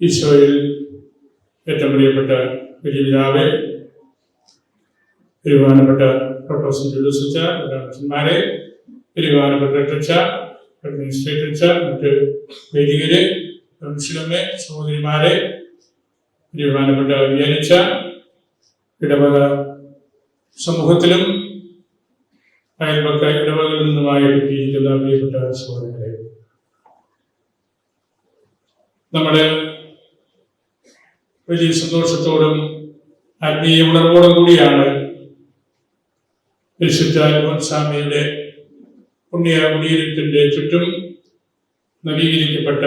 ഈശോയിൽ ഏറ്റവും പ്രിയപ്പെട്ട വലിയ പിതാവെ ബഹുമാനപ്പെട്ട പ്രൊഫസർ ജുലൂസച്ച അച്ഛന്മാരെ ബഹുമാനപ്പെട്ട ടച്ച അഡ്മിനിസ്ട്രേറ്റച്ച മറ്റ് വൈദികര് പ്രമുഷനമ്മേ സഹോദരിമാരെ ബഹുമാനപ്പെട്ട വ്യാനിച്ച ഇടവക സമൂഹത്തിലും അയൽപക്ക ഇടവകളിൽ നിന്നുമായി എത്തിയിരിക്കുന്ന പ്രിയപ്പെട്ട സഹോദരങ്ങളെ നമ്മുടെ വലിയ സന്തോഷത്തോടും ആത്മീയ ഉണർവോടും കൂടിയാണ് സ്വാമിയുടെ പുണ്യ കുടീരത്തിന്റെ ചുറ്റും നവീകരിക്കപ്പെട്ട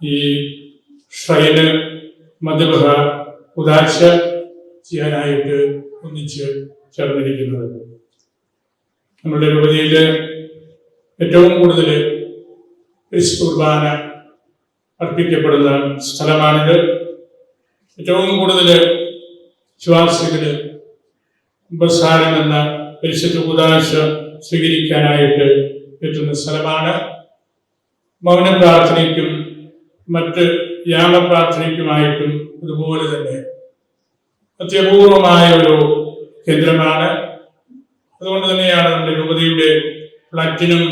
ഈ ഷ്രൈന് മധുബഹ ഉദാശ ചെയ്യാനായിട്ട് ഒന്നിച്ച് ചേർന്നിരിക്കുന്നത്. നമ്മുടെ രൂപതിയിൽ ഏറ്റവും കൂടുതൽ കുർബാന അർപ്പിക്കപ്പെടുന്ന സ്ഥലമാണിത്. ഏറ്റവും കൂടുതൽ വിശ്വാസികൾ ഉപസാരം എന്ന പരിശുദ്ധ ഉദാശ സ്വീകരിക്കാനായിട്ട് എത്തുന്ന സ്ഥലമാണ്. മൗന പ്രാർത്ഥനയ്ക്കും മറ്റ് യാമപ്രാർത്ഥനയ്ക്കുമായിട്ടും അതുപോലെ തന്നെ അത്യപൂർവമായ ഒരു കേന്ദ്രമാണ്. അതുകൊണ്ട് തന്നെയാണ് നമ്മുടെ രൂപതയുടെ പ്ലാറ്റിനം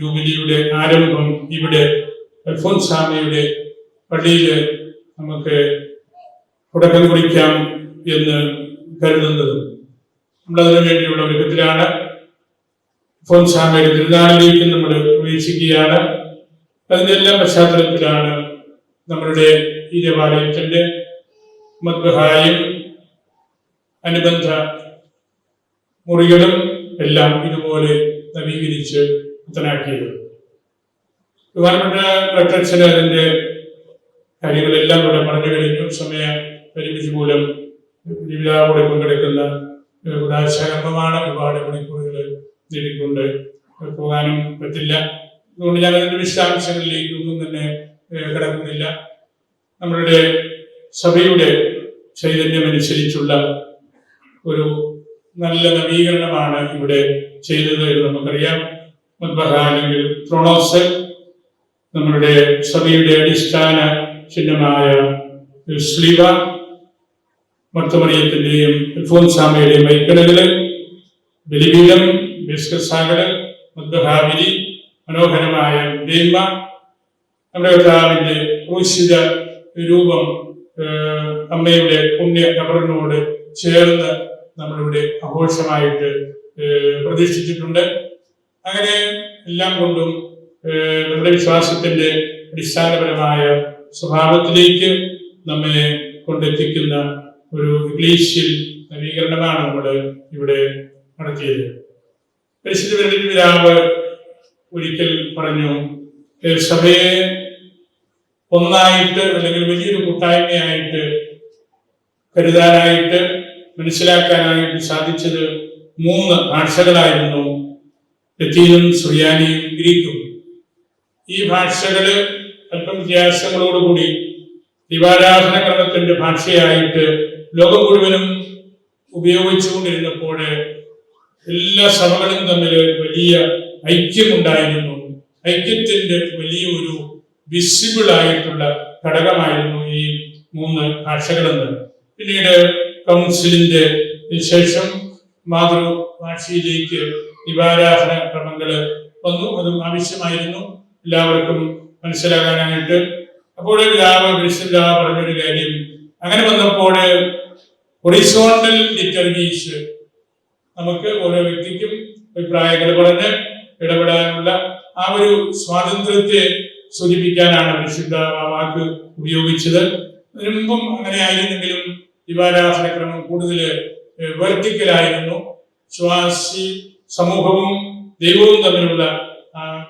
ജൂബിലിയുടെ ആരംഭം ഇവിടെ അൽഫോൻസാമയുടെ പള്ളിയിൽ നമുക്ക് തുടക്കം കുറിക്കാം എന്ന് കരുതുന്നത്. നമ്മളതിനു വേണ്ടിയുള്ള ഒരുക്കത്തിലാണ്. അൽഫോൻസാമയുടെ തിരുനാളിലേക്ക് നമ്മൾ പ്രവേശിക്കുകയാണ്. അതിനെല്ലാം പശ്ചാത്തലത്തിലാണ് നമ്മളുടെ ഈ ദേവാലയത്തിന്റെ മദ്ബഹായും അനുബന്ധ മുറികളും എല്ലാം ഇതുപോലെ നവീകരിച്ച് പുത്തനാക്കിയത് ബഹുമാനപ്പെട്ട പ്രത്യക്ഷന് അതിന്റെ കാര്യങ്ങളെല്ലാം ഇവിടെ പറഞ്ഞു കഴിഞ്ഞു. സമയ പരിമിതി മൂലം ജീവിതാവോടെ പങ്കെടുക്കുന്ന ഉദാശകർമ്മമാണ് ഒരുപാട് മണിക്കൂറുകൾ നേടിക്കൊണ്ട് പോകാനും പറ്റില്ല. അതുകൊണ്ട് ഞാൻ അതിന്റെ വിശദാംശങ്ങളിലേക്ക് ഒന്നും തന്നെ കിടക്കുന്നില്ല. നമ്മളുടെ സഭയുടെ ചൈതന്യമനുസരിച്ചുള്ള ഒരു നല്ല നവീകരണമാണ് ഇവിടെ ചെയ്തത് എന്ന് നമുക്കറിയാം. മുൻപഹ അല്ലെങ്കിൽ ത്രോണോസ് നമ്മളുടെ സഭയുടെ അടിസ്ഥാന ചിഹ്നമായ സ്ലീവ മർത്തമറിയത്തിന്റെയും അൽഫോൻസാമയുടെയും വൈക്കലുകൾ ബലിപീഠം ബിസ്കസാഗര് മദ്ഹാവിരി മനോഹരമായ ദേന്മ നമ്മുടെ കർത്താവിന്റെ ക്രൂശിത രൂപം അമ്മയുടെ പുണ്യ കബറിനോട് ചേർന്ന് നമ്മളിവിടെ ആഘോഷമായിട്ട് പ്രതീക്ഷിച്ചിട്ടുണ്ട്. അങ്ങനെ എല്ലാം കൊണ്ടും നമ്മുടെ വിശ്വാസത്തിന്റെ അടിസ്ഥാനപരമായ സ്വഭാവത്തിലേക്ക് നമ്മെ കൊണ്ടെത്തിക്കുന്ന ഒരു ഇംഗ്ലീഷിൽ നവീകരണമാണ് നമ്മൾ ഇവിടെ നടത്തിയത്. പരിശുദ്ധ വെള്ളി പിതാവ് ഒരിക്കൽ പറഞ്ഞു സഭയെ ഒന്നായിട്ട് അല്ലെങ്കിൽ വലിയൊരു കൂട്ടായ്മയായിട്ട് കരുതാനായിട്ട് മനസ്സിലാക്കാനായിട്ട് സാധിച്ചത് മൂന്ന് ഭാഷകളായിരുന്നു ലത്തീനും സുറിയാനിയും ഗ്രീക്കും. ഈ ഭാഷകൾ അല്പം വ്യത്യാസങ്ങളോടുകൂടി ദിവാരാധന ക്രമത്തിന്റെ ഭാഷയായിട്ട് ലോകം മുഴുവനും ഉപയോഗിച്ചുകൊണ്ടിരുന്നപ്പോൾ എല്ലാ സഭകളും തമ്മിൽ വലിയ ഐക്യമുണ്ടായിരുന്നു. ഐക്യത്തിന്റെ വലിയൊരു വിസിബിൾ ആയിട്ടുള്ള ഘടകമായിരുന്നു ഈ മൂന്ന് ഭാഷകളെന്ന്. പിന്നീട് കൗൺസിലിന്റെ ശേഷം മാതൃഭാഷയിലേക്ക് ദിവാരാധന ക്രമങ്ങൾ വന്നു. അതും ആവശ്യമായിരുന്നു. എല്ലാവർക്കും മനസ്സിലാകാനായിട്ട്. അപ്പോൾ പിതാവ് പരിശുദ്ധാവ് പറഞ്ഞൊരു കാര്യം അങ്ങനെ വന്നപ്പോൾ ഹൊറിസോണ്ടൽ ലിറ്റർഗീസ് നമുക്ക് ഓരോ വ്യക്തിക്കും അഭിപ്രായങ്ങൾ പറഞ്ഞ് ഇടപെടാനുള്ള ആ ഒരു സ്വാതന്ത്ര്യത്തെ സൂചിപ്പിക്കാനാണ് വിശുദ്ധ ആ വാക്ക് ഉപയോഗിച്ചത്. അതിനു മുമ്പും അങ്ങനെ ആയിരുന്നെങ്കിലും ദിവാരാധനക്രമം കൂടുതൽ വെർട്ടിക്കലായിരുന്നു. ശ്വാസി സമൂഹവും ദൈവവും തമ്മിലുള്ള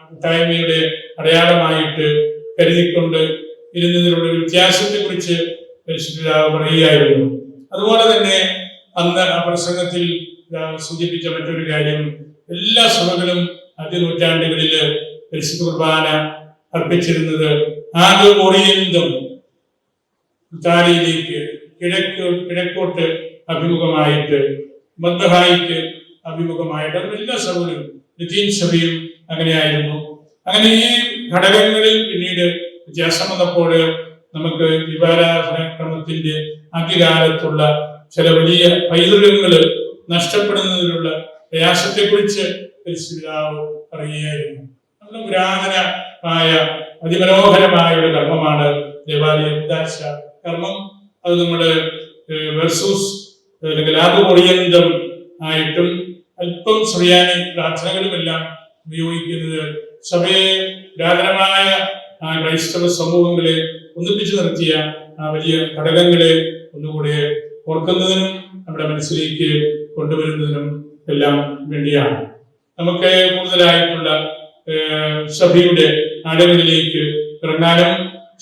കൂട്ടായ്മയുടെ അടയാളമായിട്ട് കരുതിക്കൊണ്ട് ഇരുന്നതിലുള്ള ഒരു വ്യത്യാസത്തെ കുറിച്ച് പരിശുദ്ധിതാവ് പറയുകയായിരുന്നു അതുപോലെ തന്നെ അന്ന് ആ പ്രസംഗത്തിൽ സൂചിപ്പിച്ച മറ്റൊരു കാര്യം എല്ലാ സഭകളും ആദ്യ നൂറ്റാണ്ടുകളിൽ പരിശുദ്ധ കുർബാന അർപ്പിച്ചിരുന്നത് ആദ്യ ഓറിയന്തും ഇറ്റാലിയിലേക്ക് കിഴക്ക് കിഴക്കോട്ട് അഭിമുഖമായിട്ട് മന്ദഹായിക്ക് അഭിമുഖമായിട്ട് എല്ലാ സഭകളും ലത്തീൻ സഭയും അങ്ങനെയായിരുന്നു. അങ്ങനെ ഈ ഘടകങ്ങളിൽ പിന്നീട് വ്യത്യാസം വന്നപ്പോൾ നമുക്ക് വിവാരാധന ക്രമത്തിന്റെ ആദ്യകാലത്തുള്ള ചില വലിയ പൈതൃകങ്ങൾ നഷ്ടപ്പെടുന്നതിനുള്ള പ്രയാസത്തെക്കുറിച്ച് പരിശുദ്ധാവ് പറയുകയായിരുന്നു. നമ്മുടെ പുരാതനമായ അതിമനോഹരമായ ഒരു കർമ്മമാണ് ദേവാലയ ഉദാശ കർമ്മം. അത് നമ്മുടെ വെർസൂസ് അല്ലെങ്കിൽ ആദ്യമൊറിയന്തം ആയിട്ടും അല്പം സുറിയാനി പ്രാർത്ഥനകളുമെല്ലാം ഉപയോഗിക്കുന്നത് സഭയെ പുരാതനമായ ക്രൈസ്തവ സമൂഹങ്ങളെ ഒന്നിപ്പിച്ചു നിർത്തിയ ആ വലിയ ഘടകങ്ങളെ ഒന്നുകൂടെ ഓർക്കുന്നതിനും നമ്മുടെ മനസ്സിലേക്ക് കൊണ്ടുവരുന്നതിനും എല്ലാം വേണ്ടിയാണ്. നമുക്ക് കൂടുതലായിട്ടുള്ള സഭയുടെ നാടുകളിലേക്ക് ഇറങ്ങാനും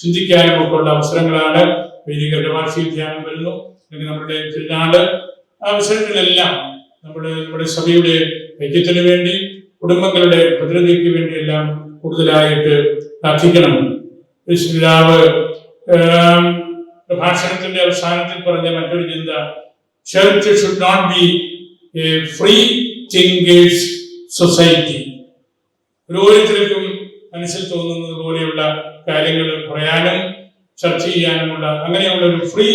ചിന്തിക്കാനും ഒക്കെ ഉള്ള അവസരങ്ങളാണ് വൈദികരുടെ വാർഷിക ധ്യാനം വരുന്നു. അല്ലെങ്കിൽ നമ്മുടെ തിരുനാട് അവസരങ്ങളിലെല്ലാം നമ്മുടെ നമ്മുടെ സഭയുടെ ഐക്യത്തിന് വേണ്ടി കുടുംബങ്ങളുടെ ഭദ്രതയ്ക്ക് വേണ്ടിയെല്ലാം കൂടുതലായിട്ട് പ്രാർത്ഥിക്കണം. ഏം, പ്രഭാഷണത്തിന്റെ അവസാനത്തിൽ പറഞ്ഞ മറ്റൊരു ചിന്ത church should not be a free thinkers society ഓരോരുത്തർക്കും മനസ്സിൽ തോന്നുന്നത് പോലെയുള്ള കാര്യങ്ങൾ പറയാനും ചർച്ച ചെയ്യാനുമുള്ള അങ്ങനെയുള്ള ഒരു ഫ്രീ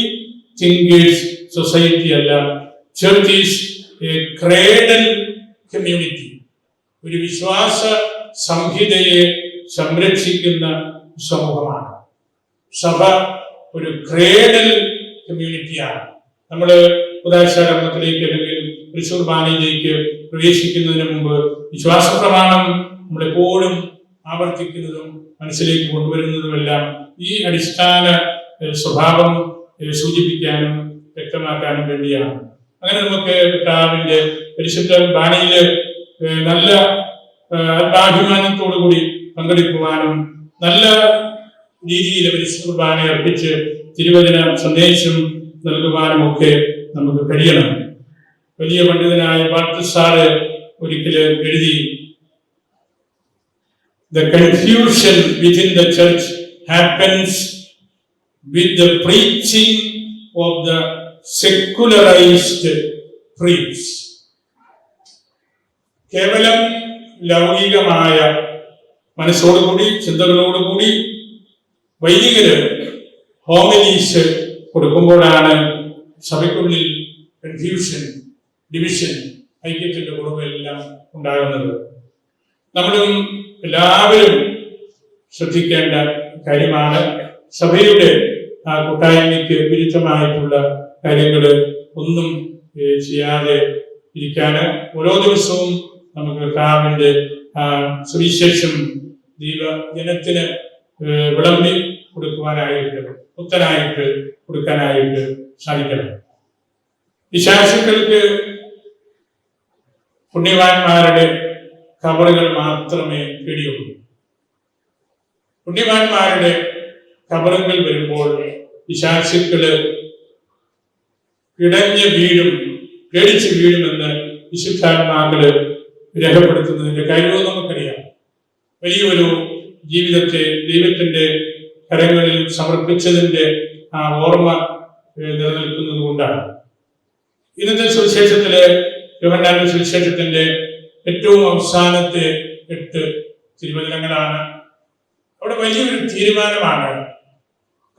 തിങ്കേഴ്സ് സൊസൈറ്റി അല്ല. Church is a cradle community ഒരു വിശ്വാസ സംഹിതയെ സംരക്ഷിക്കുന്ന സമൂഹമാണ്. സഭ ഒരു ക്രേഡൽ കമ്മ്യൂണിറ്റിയാണ് നമ്മൾ ഉദാശകർമ്മത്തിലേക്ക് അല്ലെങ്കിൽ തൃശൂർ ബാനയിലേക്ക് പ്രവേശിക്കുന്നതിന് മുമ്പ് വിശ്വാസ പ്രമാണം നമ്മളെപ്പോഴും ആവർത്തിക്കുന്നതും മനസ്സിലേക്ക് കൊണ്ടുവരുന്നതുമെല്ലാം ഈ അടിസ്ഥാന സ്വഭാവം സൂചിപ്പിക്കാനും വ്യക്തമാക്കാനും വേണ്ടിയാണ്. അങ്ങനെ നമുക്ക് കാവിന്റെ പരിശുദ്ധ ബാണിയിൽ നല്ല ആത്മാഭിമാനത്തോടു കൂടി പങ്കെടുക്കുവാനും നല്ല രീതിയിൽ പരിശുദ്ധ കുർബാന അർപ്പിച്ച് തിരുവചന സന്ദേശം നൽകുവാനും ഒക്കെ നമുക്ക് കഴിയണം വലിയ പണ്ഡിതനായ പാർട്ടി സാറ് ഒരിക്കൽ എഴുതി The confusion within the church happens with the preaching of the secularized priests. കേവലം ലൗകികമായ മനസ്സോടുകൂടി ചിന്തകളോടുകൂടി വൈദികര് ഹോമിലീസ് കൊടുക്കുമ്പോഴാണ് സഭയ്ക്കുള്ളിൽ കൺഫ്യൂഷൻ ഡിവിഷൻ ഐക്യത്തിന്റെ കുറവെല്ലാം ഉണ്ടാകുന്നത്. നമ്മളും എല്ലാവരും ശ്രദ്ധിക്കേണ്ട കാര്യമാണ് സഭയുടെ ആ കൂട്ടായ്മയ്ക്ക് വിരുദ്ധമായിട്ടുള്ള കാര്യങ്ങൾ ഒന്നും ചെയ്യാതെ ഇരിക്കാന്. ഓരോ ദിവസവും നമുക്ക് കർത്താവിന്റെ ആ സുവിശേഷം ദൈവജനത്തിന് ജനത്തിന് വിളമ്പി കൊടുക്കുവാനായിട്ട് പുത്തനായിട്ട് കൊടുക്കാനായിട്ട് സാധിക്കണം. വിശ്വാസികൾക്ക് പുണ്യവാന്മാരുടെ കബറുകൾ മാത്രമേ പേടിയുള്ളൂ. പുണ്യവാന്മാരുടെ കബറുകൾ വരുമ്പോൾ വിശാസികൾ ഇടഞ്ഞ് വീഴും പേടിച്ച് വീഴുമെന്ന് വിശുദ്ധാത്മാക്കൾ രേഖപ്പെടുത്തുന്നതിന്റെ കാര്യവും നമുക്കറിയാം. വലിയൊരു ജീവിതത്തെ ദൈവത്തിന്റെ കരങ്ങളിൽ സമർപ്പിച്ചതിന്റെ ആ ഓർമ്മ നിലനിൽക്കുന്നത് കൊണ്ടാണ്. ഇന്നത്തെ സുവിശേഷത്തിലെ യോഹന്നാന്റെ സുവിശേഷത്തിന്റെ ഏറ്റവും അവസാനത്തെ എട്ട് തിരുവചനങ്ങളാണ്. അവിടെ വലിയൊരു തീരുമാനമാണ്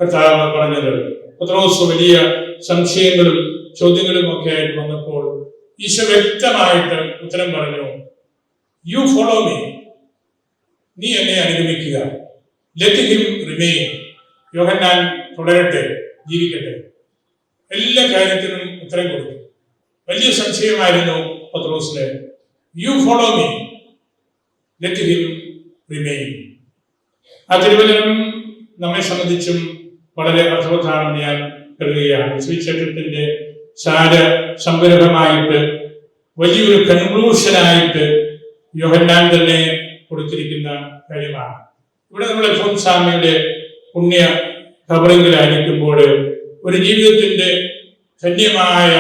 കർത്താവ് പറഞ്ഞത്. പത്രോസ് വലിയ സംശയങ്ങളും ചോദ്യങ്ങളും ഒക്കെ ആയിട്ട് വന്നപ്പോൾ ഈശോ വ്യക്തമായിട്ട് ഉത്തരം പറഞ്ഞു. യു ഫോളോ മീ നീ എന്നെ അനുഗമിക്കുക. ലെറ്റ് ഹിം റിമെയിൻ യോഹന്നാൻ തുടരട്ടെ ജീവിക്കട്ടെ. എല്ലാ കാര്യത്തിനും ഉത്തരം കൊടുത്തു. വലിയ സംശയമായിരുന്നു പത്രോസിന്. You follow me let him remain ആ തിരുവചനം നമ്മെ സംബന്ധിച്ചും വളരെ അർത്ഥവത്താണെന്ന് ഞാൻ കരുതുകയാണ്. ശ്രീക്ഷേത്രത്തിന്റെ സാര സംഗ്രഹമായിട്ട് വലിയൊരു കൺക്ലൂഷനായിട്ട് യോഹന്നാൻ തന്നെ കൊടുത്തിരിക്കുന്ന കാര്യമാണ്. ഇവിടെ നമ്മൾ അൽഫോൻസാമയുടെ പുണ്യ കബറിങ്കിലായിരിക്കുമ്പോൾ ഒരു ജീവിതത്തിന്റെ ധന്യമായ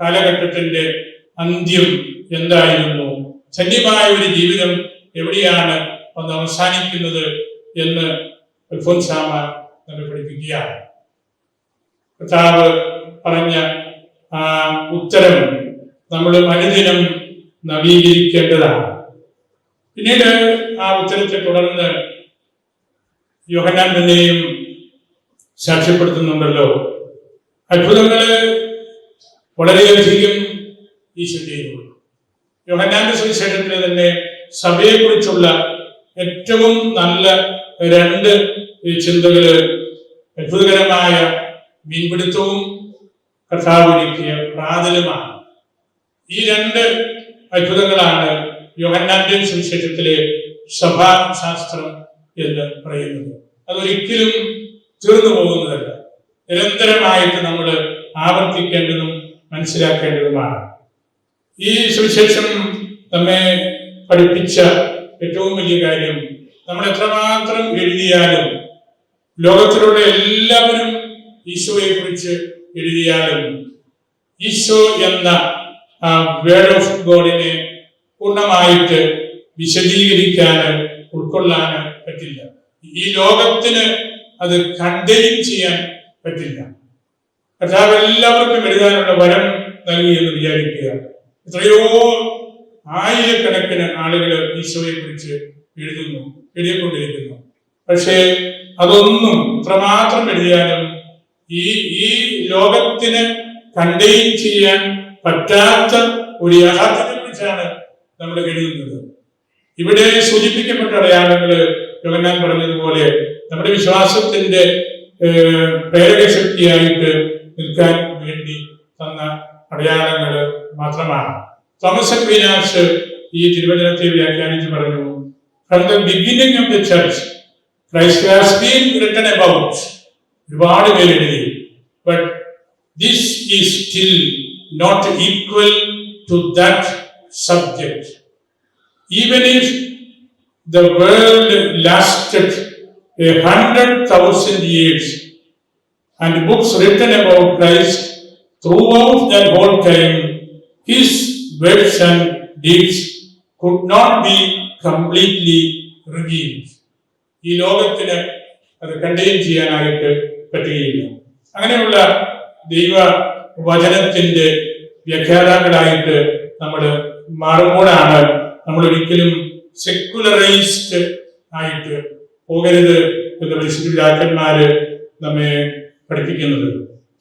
കാലഘട്ടത്തിന്റെ അന്ത്യം എന്തായിരുന്നു? ധന്യമായ ഒരു ജീവിതം എവിടെയാണ് വന്ന് അവസാനിക്കുന്നത് എന്ന് അൽഫോൻസാമ നമ്മെ പഠിപ്പിക്കുകയാണ്. കർത്താവ് പറഞ്ഞ ആ ഉത്തരം നമ്മൾ അനുദിനം നവീകരിക്കേണ്ടതാണ്. പിന്നീട് ആ ഉത്തരത്തെ തുടർന്ന് യോഹന്നാൻ തന്നെയും സാക്ഷ്യപ്പെടുത്തുന്നുണ്ടല്ലോ. അത്ഭുതങ്ങൾ വളരെയധികം ഈശോ ചെയ്യുന്നു യോഹന്നാന്റെ സുവിശേഷത്തിൽ തന്നെ സഭയെക്കുറിച്ചുള്ള ഏറ്റവും നല്ല രണ്ട് ചിന്തകൾ അത്ഭുതകരമായ മീൻപിടുത്തവും കഥാവിരിക്കിയ പ്രാതലുമാണ്. ഈ രണ്ട് അത്ഭുതങ്ങളാണ് യോഹന്നാന്റെ സുവിശേഷത്തിലെ സഭാശാസ്ത്രം എന്ന് പറയുന്നത്. അതൊരിക്കലും തീർന്നു പോകുന്നതല്ല. നിരന്തരമായിട്ട് നമ്മൾ ആവർത്തിക്കേണ്ടതും മനസ്സിലാക്കേണ്ടതുമാണ്. ഈ സുവിശേഷം നമ്മെ പഠിപ്പിച്ച ഏറ്റവും വലിയ കാര്യം നമ്മൾ എത്രമാത്രം എഴുതിയാലും ലോകത്തിലുള്ള എല്ലാവരും ഈശോയെ കുറിച്ച് എഴുതിയാലും ഈശോ എന്ന വേർഡ് ഓഫ് ഗോഡിനെ പൂർണമായിട്ട് വിശദീകരിക്കാൻ ഉൾക്കൊള്ളാൻ പറ്റില്ല. ഈ ലോകത്തിന് അത് കണ്ടെയ്ൻ ചെയ്യാൻ പറ്റില്ല. കർത്താവ് എല്ലാവർക്കും എഴുതാനുള്ള വരം നൽകി എന്ന് വിചാരിക്കുക. എത്രയോ ആയിരക്കണക്കിന് ആളുകൾ ഈശോയെ കുറിച്ച് എഴുതുന്നു എഴുതിക്കൊണ്ടിരിക്കുന്നു. പക്ഷേ അതൊന്നും ഇത്രമാത്രം എഴുതിയാലും ഈ ഈ ലോകത്തിന് കണ്ടെയ്ൻ ചെയ്യാൻ പറ്റാത്ത ഒരു യാഥാർത്ഥ്യത്തെ കുറിച്ചാണ് നമ്മൾ കഴിയുന്നത്. ഇവിടെ സൂചിപ്പിക്കപ്പെട്ട അടയാളങ്ങൾ യോഗനാൻ പറഞ്ഞതുപോലെ നമ്മുടെ വിശ്വാസത്തിന്റെ പ്രേരക ശക്തിയായിട്ട് നിൽക്കാൻ വേണ്ടി തന്ന അടയാളങ്ങൾ മാത്രമാണ്. തോമസ് അക്വീനാസ് ഈ തിരുവചനത്തെ വ്യാഖ്യാനിച്ച് പറഞ്ഞു from the beginning of the church written about ഒരുപാട് പേര് എഴുതി. But this is still Not equal to that subject even if the world lasted a hundred thousand years and books written about Christ throughout that whole time, his words and deeds could not be completely revealed. ഈ ലോകത്തിന് അത് contain ചെയ്യാനായിട്ട് പറ്റുകയില്ല അങ്ങനെയുള്ള ദൈവ വചനത്തിന്റെ വ്യാഖ്യാതാക്കളായിട്ട് നമ്മൾ മാറുമ്പോഴാണ് നമ്മൾ ഒരിക്കലും സെക്കുലറൈസ്ഡ് ആയിട്ട് പോകരുത് എന്ന് പരിശുദ്ധിരാക്കന്മാര് നമ്മെ പഠിപ്പിക്കുന്നത്.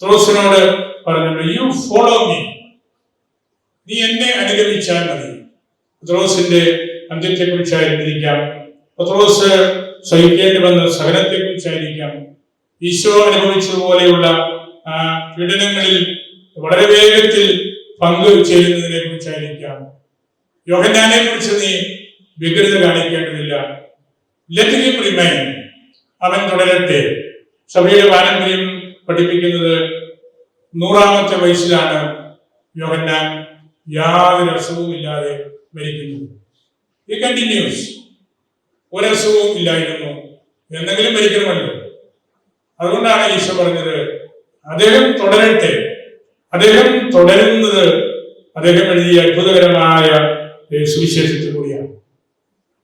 ത്രോസിനോട് പറഞ്ഞിട്ടുണ്ട് യു ഫോളോ മീ നീ എന്നെ അനുഗമിച്ചാൽ മതി. പത്രോസിന്റെ അന്ത്യത്തെ കുറിച്ചായിരുന്നിരിക്കാം പത്രോസ് സഹിക്കേണ്ടി വന്ന സഹനത്തെ കുറിച്ചായിരിക്കാം ഈശോ അനുഭവിച്ചതുപോലെയുള്ള പീഡനങ്ങളിൽ വളരെ വേഗത്തിൽ പങ്ക് ചെയ്യുന്നതിനെ കുറിച്ചായിരിക്കാം യോഹന്നാനെ കുറിച്ച് നീ വ്യഗ്രത കാണിക്കേണ്ടതില്ല. ലെറ്റ് റിമൈൻ അവൻ തുടരട്ടെ. സഭയുടെ പാരമ്പര്യം പഠിപ്പിക്കുന്നത് നൂറാമത്തെ വയസ്സിലാണ് യോഹന്നാൻ യാതൊരു അസുഖവും ഇല്ലാതെ മരിക്കുന്നത്. ഈ കണ്ടിന്യൂസ് ഒരസുഖവും ഇല്ലായിരുന്നു. എന്തെങ്കിലും മരിക്കണമല്ലോ. അതുകൊണ്ടാണ് ഈശോ പറഞ്ഞത് അദ്ദേഹം തുടരട്ടെ. അദ്ദേഹം തുടരുന്നത് അദ്ദേഹം എഴുതിയ അത്ഭുതകരമായ സുവിശേഷത്തിൽ കൂടിയാണ്.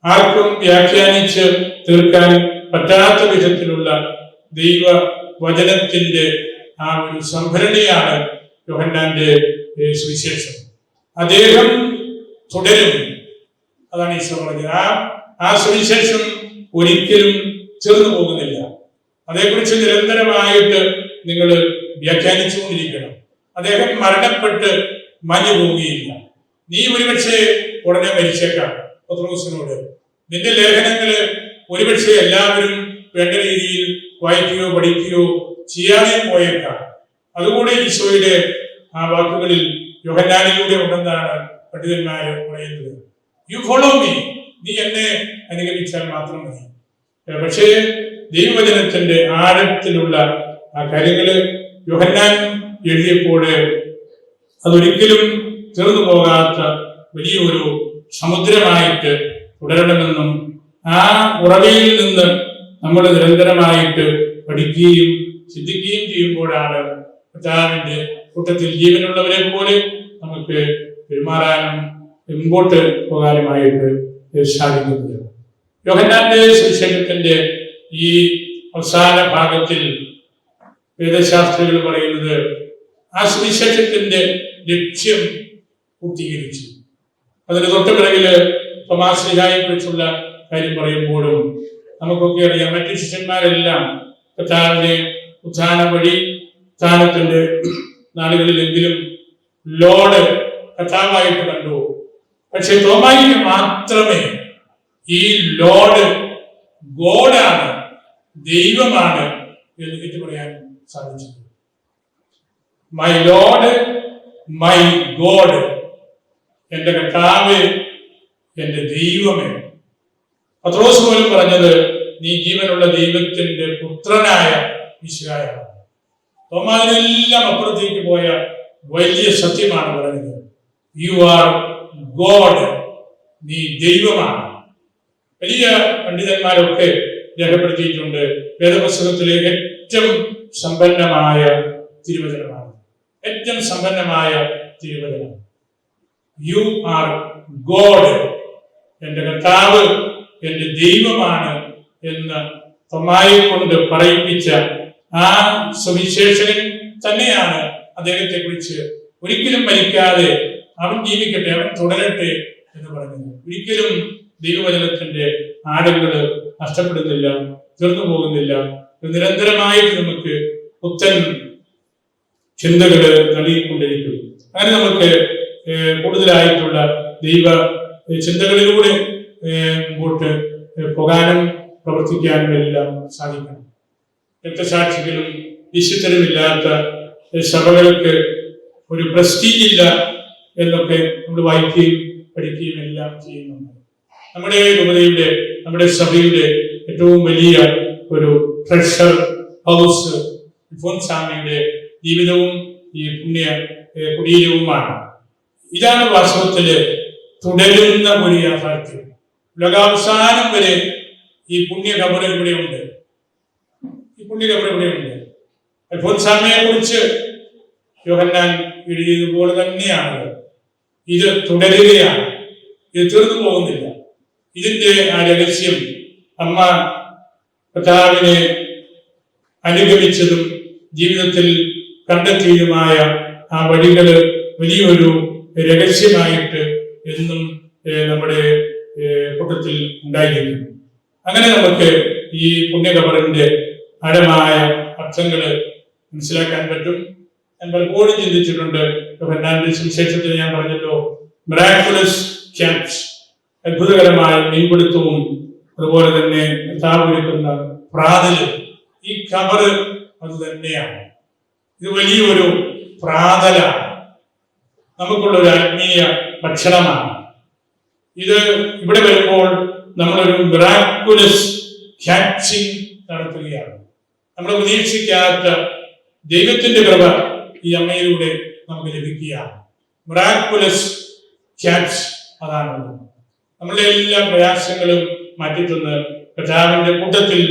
ആർക്കും വ്യാഖ്യാനിച്ച് തീർക്കാൻ പറ്റാത്ത വിധത്തിലുള്ള ദൈവ വചനത്തിന്റെ ആ ഒരു സംഭരണിയാണ് യോഹന്നാന്റെ സുവിശേഷം. അദ്ദേഹം തുടരും. അതാണ് ഈശോ പറഞ്ഞത്. ആ ആ സുവിശേഷം ഒരിക്കലും ചെറുതു പോകുന്നില്ല. അതേക്കുറിച്ച് നിരന്തരമായിട്ട് നിങ്ങൾ വ്യാഖ്യാനിച്ചുകൊണ്ടിരിക്കണം. അദ്ദേഹം മരണപ്പെട്ട് മഞ്ഞു പോവുകയില്ല നീ ഒരുപക്ഷെ ഉടനെ മരിച്ചേക്കാം പത്രോസിനോട്. നിന്റെ ലേഖനങ്ങൾ ഒരുപക്ഷെ എല്ലാവരും വേണ്ട രീതിയിൽ വായിക്കുകയോ പഠിക്കുകയോ ചെയ്യാതെ പോയേക്കാം. അതുകൂടെ ഈശോയുടെ ആ വാക്കുകളിൽ യോഹന്നാനിലൂടെ ഉണ്ടെന്നാണ് പണ്ഡിതന്മാര് പറയുന്നത്. യു ഫോളോ മീ നീ എന്നെ അനുഗമിച്ചാൽ മാത്രം മതി. പക്ഷേ ദൈവവചനത്തിന്റെ ആഴത്തിലുള്ള ആ കാര്യങ്ങൾ യോഹന്നാൻ എഴുതിയപ്പോൾ അതൊരിക്കലും തീർന്നു പോകാത്ത വലിയൊരു സമുദ്രമായിട്ട് തുടരണമെന്നും ആ ഉറവയിൽ നിന്ന് നമ്മൾ നിരന്തരമായിട്ട് പഠിക്കുകയും ചിന്തിക്കുകയും ചെയ്യുമ്പോഴാണ് കർത്താവിന്റെ കൂട്ടത്തിൽ ജീവനുള്ളവരെ പോലെ നമുക്ക് പെരുമാറാനും മുമ്പോട്ട് പോകാനുമായിട്ട് സാധിക്കുന്നത്. യോഹന്നാന്റെ സുവിശേഷത്തിന്റെ ഈ അവസാന ഭാഗത്തിൽ വേദശാസ്ത്രികൾ പറയുന്നത് ആ സുവിശേഷത്തിന്റെ ലക്ഷ്യം പൂർത്തീകരിച്ചു. അതിന് തൊട്ട് പിറകിൽ കുറിച്ചുള്ള കാര്യം പറയുമ്പോഴും നമുക്കൊക്കെ അറിയാം മറ്റു ശിഷ്യന്മാരെല്ലാം കർത്താവിന്റെ ഉത്ഥാനം വഴി ഉത്ഥാനത്തിന്റെ നാളുകളിലെങ്കിലും ലോഡ് കഥാവായിട്ട് കണ്ടു. പക്ഷെ തോമായിക്ക് മാത്രമേ ഈ ലോഡ് ഗോഡാണ് ദൈവമാണ് എന്ന് പറയാൻ സാധിച്ചിട്ടുണ്ട് മൈ ലോഡ് മൈ ഗോഡ് എന്റെ കർത്താവ് എന്റെ ദൈവമേ. പത്രോസ് പോലും പറഞ്ഞത് നീ ജീവനുള്ള ദൈവത്തിന്റെ പുത്രനായ വിശ്വായാണ് തോമാതിനെല്ലാം അപ്പുറത്തേക്ക് പോയ വലിയ സത്യമാണ് പറയുന്നത് യു ആർ ഗോഡ് നീ ദൈവമാണ്. വലിയ പണ്ഡിതന്മാരൊക്കെ രേഖപ്പെടുത്തിയിട്ടുണ്ട്. വേദപുസ്തകത്തിലെ ഏറ്റവും സമ്പന്നമായ തിരുവചനമാണ്. ഏറ്റവും സമ്പന്നമായ തിരുവചനം യു ആർ ഗോഡ് എന്റെ കർത്താവ് എന്റെ ദൈവമാണ് എന്ന് തൊമായെ കൊണ്ട് പറയിപ്പിച്ച ആ സുവിശേഷകൻ തന്നെയാണ് അദ്ദേഹത്തെ കുറിച്ച് ഒരിക്കലും മരിക്കാതെ അവൻ ജീവിക്കട്ടെ അവൻ തുടരട്ടെ എന്ന് പറഞ്ഞത് ഒരിക്കലും ദൈവവചനത്തിന്റെ ആടുകൾ നഷ്ടപ്പെടുന്നില്ല തീർന്നു പോകുന്നില്ല നിരന്തരമായിട്ട് നമുക്ക് പുത്തൻ ചിന്തകൾ നൽകിക്കൊണ്ടിരിക്കും അങ്ങനെ നമുക്ക് കൂടുതലായിട്ടുള്ള ദൈവ ചിന്തകളിലൂടെ മുമ്പോട്ട് പോകാനും പ്രവർത്തിക്കാനും എല്ലാം സാധിക്കണം. രക്തസാക്ഷികളും വിശുദ്ധരുമില്ലാത്ത സഭകൾക്ക് ഒരു പ്രസ്റ്റീജ് ഇല്ല എന്നൊക്കെ നമ്മൾ വായിക്കുകയും പഠിക്കുകയും എല്ലാം ചെയ്യുന്നുണ്ട്. നമ്മുടെ രൂപതയുടെ നമ്മുടെ സഭയുടെ ഏറ്റവും വലിയ ഒരു ട്രഷർ ഹൗസ് സ്വാമിയുടെ ജീവിതവും ഈ പുണ്യ കുടീരവുമാണ്. ഇതാണ് വാസ്തവത്തിൽ തുടരുന്ന ഒരു യാഥാർത്ഥ്യം. ലോകാവസാനം വരെ ഈ പുണ്യ കബറ ഇവിടെയുണ്ട്. ഈ പുണ്യ കബറ ഇവിടെയുണ്ട്. അൽഫോൻസാമയെ കുറിച്ച് യോഹന്നാൻ എഴുതിയതുപോലെ തന്നെയാണ്. ഇത് തുടരുകയാണ്. ഇത് തീർന്നു പോകുന്നില്ല. ഇതിന്റെ ആ രഹസ്യം അമ്മ കർത്താവിനെ അനുഗമിച്ചതും ജീവിതത്തിൽ കണ്ടെത്തിയതുമായ ആ വഴികൾ വലിയൊരു രഹസ്യമായിട്ട് എന്നും നമ്മുടെ കൂട്ടത്തിൽ ഉണ്ടായിരിക്കുന്നു. അങ്ങനെ നമുക്ക് ഈ പുണ്യകബറിന്റെ ആഴമായ അർത്ഥങ്ങൾ മനസ്സിലാക്കാൻ പറ്റും. ഞാൻ പലപ്പോഴും ചിന്തിച്ചിട്ടുണ്ട് ഫെർണാണ്ടസ് വിശേഷത്തിൽ ഞാൻ പറഞ്ഞല്ലോ മിറാക്കുലസ് ക്യാപ്സ് അത്ഭുതകരമായ മീൻപിടുത്തവും അതുപോലെ തന്നെ താപൊരുക്കുന്ന ഈ കബറ് അത് തന്നെയാണ്. ഇത് വലിയൊരു പ്രാതലാണ്. നമുക്കുള്ള ഒരു ആത്മീയ ഭക്ഷണമാണ്. ഇത് ഇവിടെ വരുമ്പോൾ നമ്മളൊരു മിറാക്കുലസ് ക്യാച്ചിങ് നടത്തുകയാണ്. നമ്മൾ പ്രതീക്ഷിക്കാത്ത ദൈവത്തിന്റെ കൃപ ഈ അമ്മയിലൂടെ നമുക്ക് ലഭിക്കുകയാണ്. മിറാക്കുലസ് ക്യാച്ച് അതാണുള്ളത്. നമ്മളുടെ എല്ലാ പ്രയാസങ്ങളും മാറ്റിത്തന്ന് കർത്താവിന്റെ കൂട്ടത്തിൽ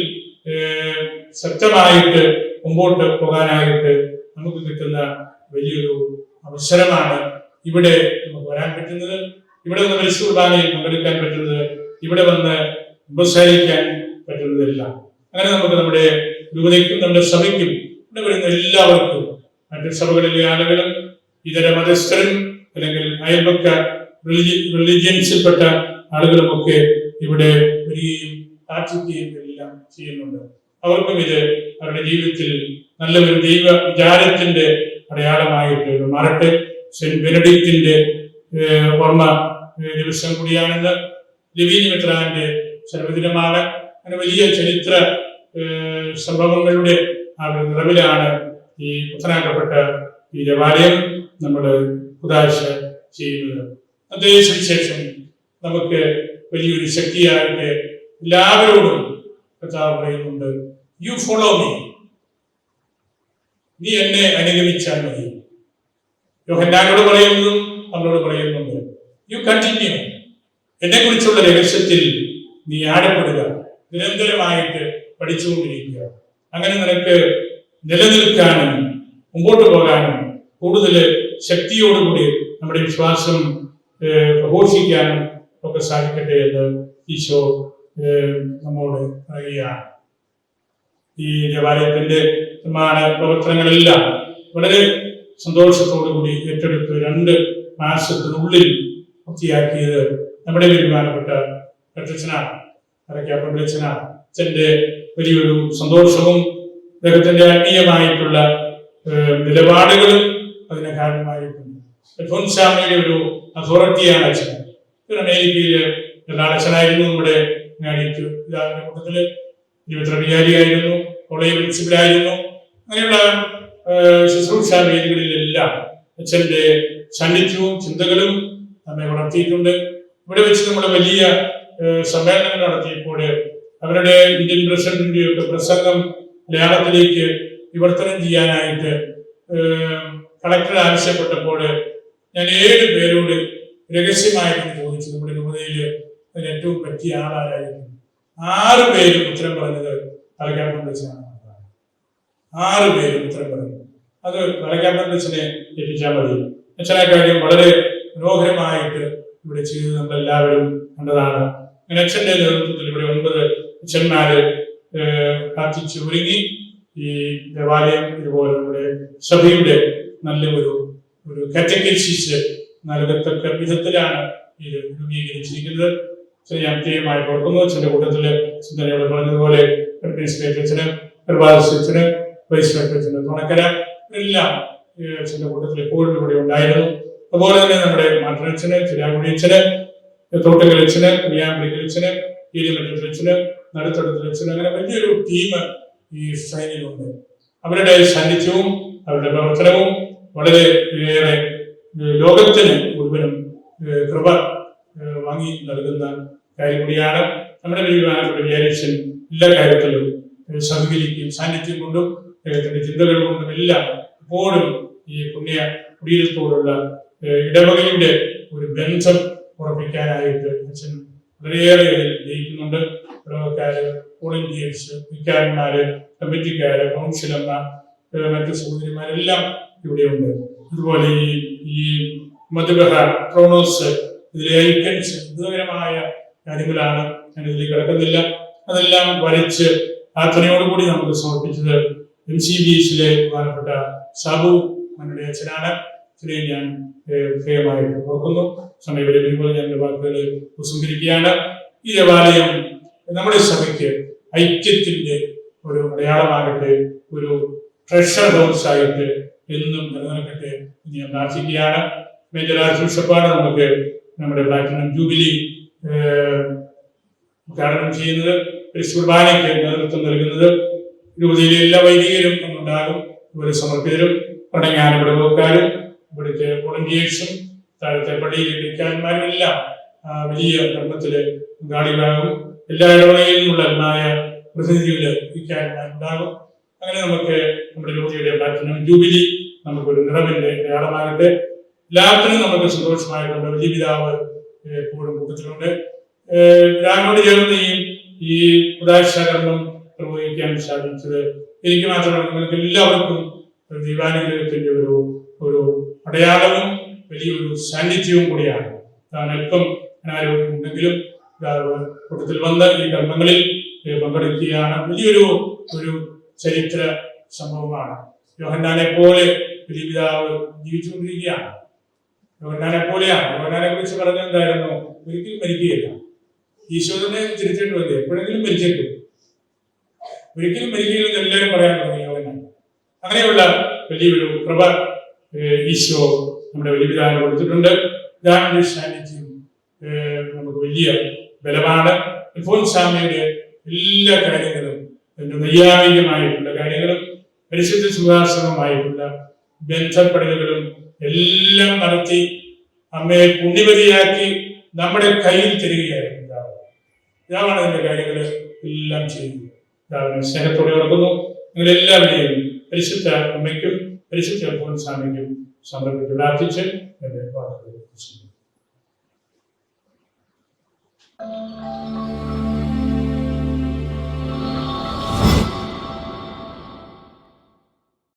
ശക്തമായിട്ട് മുമ്പോട്ട് പോകാനായിട്ട് നമുക്ക് കിട്ടുന്ന വലിയൊരു അവസരമാണ് ഇവിടെ നമുക്ക് വരാൻ പറ്റുന്നത്. ഇവിടെ വന്ന് പരിശു കുർബാനയിൽ പങ്കെടുക്കാൻ പറ്റുന്നത് ഇവിടെ വന്ന് ഉപസരിക്കാൻ പറ്റുന്നതല്ല. അങ്ങനെ നമുക്ക് നമ്മുടെ രൂപതയ്ക്കും നമ്മുടെ സഭയ്ക്കും ഇവിടെ വരുന്ന എല്ലാവർക്കും മറ്റു സഭകളിലെ ആളുകളും ഇതര മതസ്ഥരും അല്ലെങ്കിൽ അയൽപക്ക റിലി റിലിജിയൻസിൽപ്പെട്ട ആളുകളുമൊക്കെ ഇവിടെ വരികയും പ്രാർത്ഥിക്കുകയും എല്ലാം ചെയ്യുന്നുണ്ട്. അവർക്കും ഇത് അവരുടെ ജീവിതത്തിൽ നല്ലൊരു ദൈവ വിചാരത്തിന്റെ അടയാളമായിട്ട് മാറട്ടെ. സെന്റ് ബെനഡിക്റ്റിന്റെ ഓർമ്മ ദിവസം കൂടിയാണെന്ന്. ലവീനി മിത്രാന്റെ ജന്മദിനമാണ്. അങ്ങനെ വലിയ ചരിത്ര സംഭവങ്ങളുടെ ആ ഒരു നിറവിലാണ് ഈ പുത്തനാക്കപ്പെട്ട ഈ ദേവാലയം നമ്മൾ ഉദാശ ചെയ്യുന്നത്. അതേ സുവിശേഷം നമുക്ക് വലിയൊരു ശക്തിയായിട്ട് എല്ലാവരോടും കർത്താവ് പറയുന്നുണ്ട്. യു ഫോളോ മീ നീ എന്നെ അനുഗമിച്ചാൽ മതി. യോഹന്നാനോട് പറയുന്നതും നമ്മളോട് പറയുന്നുണ്ട് യു കണ്ടിന്യൂ എന്നെ കുറിച്ചുള്ള രഹസ്യത്തിൽ നീ ആഴപ്പെടുക. നിരന്തരമായിട്ട് പഠിച്ചുകൊണ്ടിരിക്കുക. അങ്ങനെ നിനക്ക് നിലനിൽക്കാനും മുമ്പോട്ട് പോകാനും കൂടുതൽ ശക്തിയോടുകൂടി നമ്മുടെ വിശ്വാസം പ്രഘോഷിക്കാനും ഒക്കെ സാധിക്കട്ടെ എന്ന് ഈശോ നമ്മോട് പറയുകയാണ്. ഈ ദേവാലയത്തിന്റെ നിർമ്മാണ പ്രവർത്തനങ്ങളെല്ലാം വളരെ സന്തോഷത്തോടു കൂടി ഏറ്റെടുത്ത് രണ്ട് മാസത്തിനുള്ളിൽ പൂർത്തിയാക്കിയത് നമ്മുടെ ബഹുമാനപ്പെട്ട അധ്യക്ഷനാണ് അച്ഛന്റെ വലിയൊരു സന്തോഷവും അദ്ദേഹത്തിന്റെ ആത്മീയമായിട്ടുള്ള നിലപാടുകളും അതിന് കാരണമായിട്ടുണ്ട്. സ്വാമിയുടെ ഒരു അതോറിറ്റിയാണ് അച്ഛൻ. എല്ലാ അച്ഛനായിരുന്നു നമ്മുടെ കൂട്ടത്തിൽ ജീവിത വികാരിയായിരുന്നു കോളേജ് പ്രിൻസിപ്പലായിരുന്നു. അങ്ങനെയുള്ള ശുശ്രൂഷാ വേദികളിലെല്ലാം അച്ഛന്റെ സാന്നിധ്യവും ചിന്തകളും നമ്മെ വളർത്തിയിട്ടുണ്ട്. ഇവിടെ വെച്ച് നമ്മൾ വലിയ സമ്മേളനങ്ങൾ നടത്തിയപ്പോൾ അവരുടെ ഇന്ത്യൻ പ്രസിഡന്റിന്റെ ഒക്കെ പ്രസംഗം മലയാളത്തിലേക്ക് വിവർത്തനം ചെയ്യാനായിട്ട് കളക്ടർ ആവശ്യപ്പെട്ടപ്പോൾ ഞാൻ ഏഴ് പേരോട് രഹസ്യമായിട്ട് ചോദിച്ചു. നമ്മുടെ രൂപതയിൽ അതിന് ഏറ്റവും പറ്റിയ ആളാരായിരുന്നു. ആറ് പേരും ഉത്തരം പറഞ്ഞത് പാലക്കാട് വെച്ചാണ് ആറ് പേരും ഉത്തരം പറഞ്ഞു അത് പാലക്കാട് വെച്ചിനെ എത്തിച്ചാൽ മതി. അച്ഛനെ കാര്യം വളരെ മനോഹരമായിട്ട് ഇവിടെ ചെയ്ത് നമ്മളെല്ലാവരും കണ്ടതാണ്. അച്ഛന്റെ നേതൃത്വത്തിൽ ഇവിടെ ഒൻപത് അച്ഛന്മാര് ഏഹ്, ഒരുങ്ങി ഈ ദേവാലയം ഇതുപോലെ നമ്മുടെ സഭയുടെ നല്ല ഒരു ഒരു കാറ്റഗറിസിസ് നൽകത്തക്ക വിധത്തിലാണ് ഇത് രൂപീകരിച്ചിരിക്കുന്നത്. പ്രത്യേകമായി ഓർക്കുന്നു അച്ഛന്റെ കൂട്ടത്തിൽ ചിന്തനയോട് പറഞ്ഞതുപോലെ അച്ഛന് പ്രഭാതത്തിന് വൈസ് അച്ഛന് തുണക്കര എല്ലാം ഈ കൂട്ടത്തിൽ എപ്പോഴും കൂടി ഉണ്ടായിരുന്നു അതുപോലെ തന്നെ നമ്മുടെ മാറ്റനച്ഛന് ചിരാകുടിയച്ഛന് തോട്ടകലച്ഛന് പ്രിയാമ്പിളിക്കലച്ഛന് ഈരിമറ്റത്തിലച്ഛന് നടുത്തടത്തിലച്ഛന് അങ്ങനെ വലിയൊരു ടീം ഈ സൈനിലുണ്ട് അവരുടെ സാന്നിധ്യവും അവരുടെ പ്രവർത്തനവും വളരെ ഏറെ ലോകത്തിന് മുഴുവനും കൃപ വാങ്ങി നൽകുന്ന കാര്യം കൂടിയാണ്. നമ്മുടെ ബഹുമാനപ്പെട്ട വിചാരിച്ചൻ എല്ലാ കാര്യത്തിലും സഹകരിക്കും സാന്നിധ്യം കൊണ്ടും അദ്ദേഹത്തിന്റെ ചിന്തകൾ കൊണ്ടും എല്ലാം എപ്പോഴും ഈ പുണ്യ കുടിയിലത്തോടുള്ള ഏഹ്, ഇടവകയുടെ ഒരു ബന്ധം ഉറപ്പിക്കാനായിട്ട് അച്ഛൻ വളരെയേറെ ജയിക്കുന്നുണ്ട്. ഇടവക്കാര് വോളണ്ടിയേഴ്സ് വിക്കാരന്മാര് കമ്മിറ്റിക്കാര് കൗൺസിലർമാർ മറ്റു സഹോദരിമാരെല്ലാം ഇവിടെയുണ്ട്. അതുപോലെ ഈ ഈ മധുബഹ ക്രോണോസ് ഇതിലെ ശബ്ദകരമായ കാര്യങ്ങളാണ് ഞാൻ ഇതിൽ കിടക്കുന്നില്ല. അതെല്ലാം വരച്ച് പ്രാർത്ഥനയോടുകൂടി നമുക്ക് സമർപ്പിച്ചത് എം സി ബി എസിലെ പ്രധാനപ്പെട്ട സാബു മനുടെ അച്ഛനാണ്. അച്ഛനെ ഞാൻ ഹൃദയമായിട്ട് ഓർക്കുന്നു. സമയപരിധിപോലെ ഞാൻ എന്റെ വാക്കുകൾ ഉപസംഹരിക്കുകയാണ് ഈ ദേവാലയം നമ്മുടെ സഭയ്ക്ക് ഐക്യത്തിന്റെ ഒരു അടയാളമാകട്ടെ ഒരു ട്രഷർ ഹൗസ് ആയിട്ട് എന്നും നിലനിൽക്കട്ടെ എന്ന് ഞാൻ പ്രാർത്ഥിക്കുകയാണ്. മേജർ ബിഷപ്പാണ് നമുക്ക് നമ്മുടെ പ്ലാറ്റിനം ജൂബിലി ഉദ്ഘാടനം ചെയ്യുന്നത് പരിശുദ്ധ കുർബാനയ്ക്ക് നേതൃത്വം നൽകുന്നത്. രൂപതയിലെ എല്ലാ വൈദികരും നമ്മുണ്ടാകും ഇവരെ സമർപ്പിതരും പടങ്ങാനും ഇടവക്കാരും ഇവിടുത്തെ വോളണ്ടിയേഴ്സും താഴത്തെ പള്ളിയിലെ വിൽക്കാന്മാരും എല്ലാം വലിയ കർമ്മത്തിൽ പങ്കാളികളാകും എല്ലാ ഇടവകയിൽ നിന്നുള്ള എല്ലായ പ്രതിനിധികൾ വിൽക്കാന്മാരുണ്ടാകും അങ്ങനെ നമുക്ക് നമ്മുടെ രൂപതയുടെ പ്ലാറ്റിനം ജൂബിലി നമുക്കൊരു നിറവിന്റെ അടയാളമാകട്ടെ എല്ലാത്തിനും നമുക്ക് സന്തോഷമായിട്ടുണ്ട്. വലിയ പിതാവ് എപ്പോഴും കൂട്ടത്തിലുണ്ട് ലാബിനോട് ചേർന്ന് ഈ ഈ ഉദാശകരണം നിർവഹിക്കാൻ സാധിച്ചത് എനിക്ക് മാത്രമല്ല നിങ്ങൾക്ക് എല്ലാവർക്കും ദീപാനുഗ്രഹത്തിന്റെ ഒരു ഒരു അടയാളവും വലിയൊരു സാന്നിധ്യവും കൂടിയാണ്. അല്പം അനാരോഗ്യമുണ്ടെങ്കിലും കൂട്ടത്തിൽ വന്ന ഈ കർമ്മങ്ങളിൽ പങ്കെടുക്കുകയാണ്. വലിയൊരു ഒരു ചരിത്ര സംഭവമാണ്. യോഹന്നാനെ പോലെ വലിയ പിതാവ് ജീവിച്ചുകൊണ്ടിരിക്കുകയാണ്. യോഹന്നാനെ പോലെയാണ്. യോഹന്നാനെ കുറിച്ച് പറഞ്ഞത് എന്തായിരുന്നു? ഒരിക്കലും മരിക്കുകയില്ല. ഈശോനെ തിരിച്ചിട്ട് വന്നു എപ്പോഴെങ്കിലും മരിച്ചിട്ടു ഒരിക്കലും മരിക്കുകയില്ലെന്ന് എല്ലാവരും പറയാൻ തുടങ്ങി യോഹന്നാൻ. അങ്ങനെയുള്ള വലിയൊരു ഏഹ്, ഈശോ നമ്മുടെ വലിയ വിധാനം കൊടുത്തിട്ടുണ്ട്. ഇതാണ് സാന്നിധ്യം നമുക്ക് വലിയ ബലമാണ്. സ്വാമിയുടെ എല്ലാ കാര്യങ്ങളും എന്റെ നൈയാമികമായിട്ടുള്ള കാര്യങ്ങളും പരിശുദ്ധ സുഖാശ്രമമായിട്ടുള്ള ബന്ധപ്പെടലുകളും എല്ലാം നടത്തി അമ്മയെ പുണ്യവതിയാക്കി നമ്മുടെ കയ്യിൽ തരികയായിരുന്നു പിതാവാണ് അതിന്റെ കാര്യങ്ങൾ എല്ലാം ചെയ്യുന്നത് രാവിലെ സ്നേഹത്തോടെ ഓർക്കുന്നു നിങ്ങളെല്ലാവരെയും പരിശുദ്ധ അമ്മയ്ക്കും പരിശുദ്ധ അപ്പോൾ സ്വാമിക്കും സമർപ്പിച്ച് പ്രാർത്ഥിച്ച് എന്റെ വാക്കുകൾ ചെയ്യുന്നു